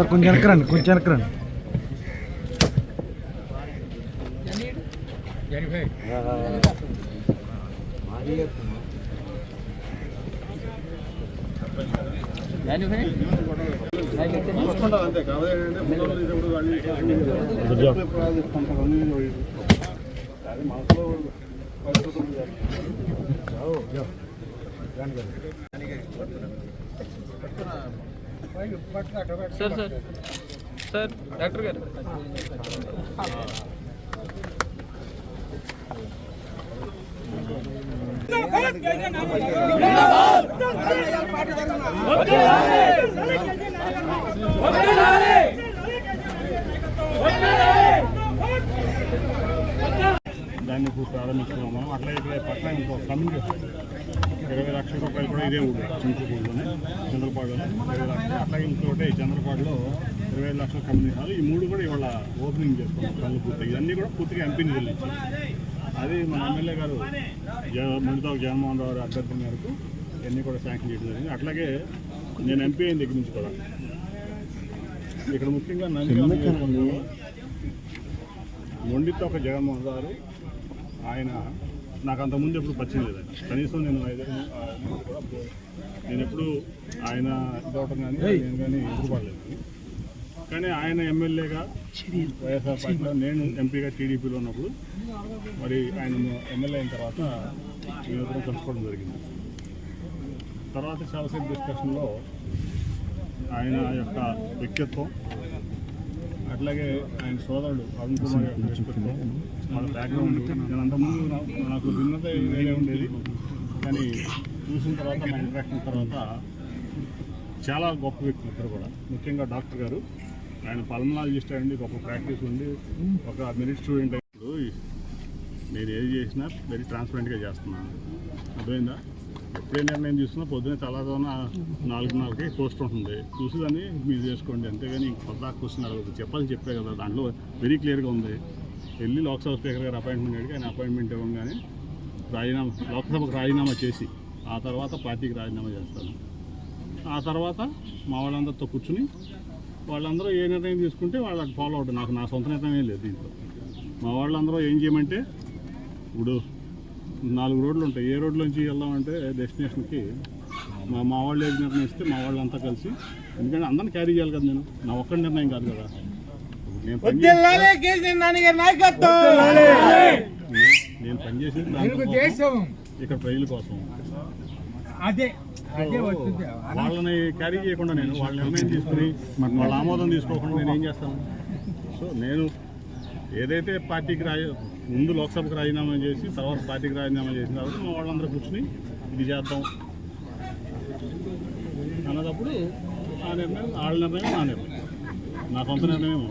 Sir కొంచెం వెనకరండి కొంచెం వెనకరండి సార్ సార్ సార్ డాక్టర్ గారు దాన్ని ఇప్పుడు ప్రారంభించుకున్నాం మనం. అట్లా ఇక్కడ పక్కన ఇంకో కమ్యూనిటీ ఇరవై లక్షల రూపాయలు కూడా ఇదే చింతపూడిలోనే చంద్రపాడులోనే. ఇరవై లక్షలు అట్లాగే ఇంకోటి చంద్రపాడులో ఇరవై ఐదు లక్షల కమ్యూనిటీ హాల్ ఈ మూడు కూడా ఇవాళ ఓపెనింగ్ చేసుకున్నాం కళ్ళు పూర్తిగా ఇవన్నీ కూడా పూర్తిగా ఎంపీ నిధులు ఇచ్చి అది మన ఎమ్మెల్యే గారు ముందుతో జగన్మోహన్ రావు గారి అభ్యర్థన మేరకు ఇవన్నీ కూడా శాంక్షన్ చేయడం జరిగింది. అట్లాగే నేను ఎంపీ అయిన దగ్గర నుంచి కూడా ఇక్కడ ముఖ్యంగా నంది మొండితో ఒక జగన్మోహన్ గారు ఆయన నాకు అంత ముందు ఎప్పుడు పరిచయం లేదండి. కనీసం నేను ఐదారు అప్పుడు నేను ఎప్పుడు ఆయన ఇదవటం కానీ నేను కానీ ఎదురుపడలేదు. కానీ ఆయన ఎమ్మెల్యేగా వైఎస్ఆర్ పార్టీలో నేను ఎంపీగా టీడీపీలో ఉన్నప్పుడు మరి ఆయన ఎమ్మెల్యే అయిన తర్వాత మేమిద్దరం కలుసుకోవడం జరిగింది. తర్వాత చాలాసేపు డిస్కషన్లో ఆయన యొక్క వ్యక్తిత్వం అట్లాగే ఆయన సోదరుడు అరుణ్ కుమార్ వాళ్ళ బ్యాక్గ్రౌండ్ నేను అంతకుముందు నా- నాకు భిన్నత వేరే ఉండేది. కానీ చూసిన తర్వాత మా ఇంటరాక్షన్ తర్వాత చాలా గొప్ప వ్యక్తులు ఇద్దరు కూడా. ముఖ్యంగా డాక్టర్ గారు. ఆయన పల్మనాలజిస్ట్ అండి గొప్ప ప్రాక్టీస్ ఉండి ఒక మెరిట్ స్టూడెంట్ ఇప్పుడు నేను ఏది చేసినా వెరీ ట్రాన్స్పరెంట్గా చేస్తున్నాను. అర్థమైందా? ఎప్పుడే నిర్ణయం చూసిన పొద్దున్నే తెల్లదోన నాలుగు నాలుగే పోస్ట్ ఉంటుంది. చూసి దాన్ని మీరు చేసుకోండి అంతేగాని ఇంక కొత్త క్వశ్చన్ అడగదు. చెప్పాలి చెప్పే కదా దాంట్లో వెరీ క్లియర్గా ఉంది. వెళ్ళి లోక్సభ స్పీకర్ గారు అపాయింట్మెంట్ అడిగి ఆయన అపాయింట్మెంట్ ఇవ్వగానే రాజీనామా లోక్సభకు రాజీనామా చేసి ఆ తర్వాత పార్టీకి రాజీనామా చేస్తాను. ఆ తర్వాత మా వాళ్ళందరితో కూర్చుని వాళ్ళందరూ ఏ నిర్ణయం తీసుకుంటే వాళ్ళకి ఫాలో అవుతుంది నాకు నా సొంత నిర్ణయం లేదు దీంట్లో. మా వాళ్ళందరూ ఏం చేయమంటే ఇప్పుడు నాలుగు రోడ్లు ఉంటాయి. ఏ రోడ్లోంచి వెళ్దామంటే డెస్టినేషన్కి మా మా వాళ్ళు ఏది నిర్ణయిస్తే మా వాళ్ళంతా కలిసి ఎందుకంటే అందరిని క్యారీ చేయాలి కదా నేను. నా ఒక్కడి నిర్ణయం కాదు కదా. నేను పని నేను పనిచేసేది ఇక్కడ ప్రజల కోసం. అదే వాళ్ళని క్యారీ చేయకుండా నేను వాళ్ళ నిర్ణయం తీసుకుని వాళ్ళ ఆమోదం తీసుకోకుండా నేను ఏం చేస్తాను? సో నేను ఏదైతే పార్టీకి రాయ ముందు లోక్సభకు రాజీనామా చేసి తర్వాత పార్టీకి రాజీనామా చేసిన తర్వాత మా వాళ్ళందరూ కూర్చుని ఇది చేద్దాం. అన్నదప్పుడు ఆ నిర్ణయం వాళ్ళ నిర్ణయం నా నిర్ణయం. నా సొంత నిర్ణయం.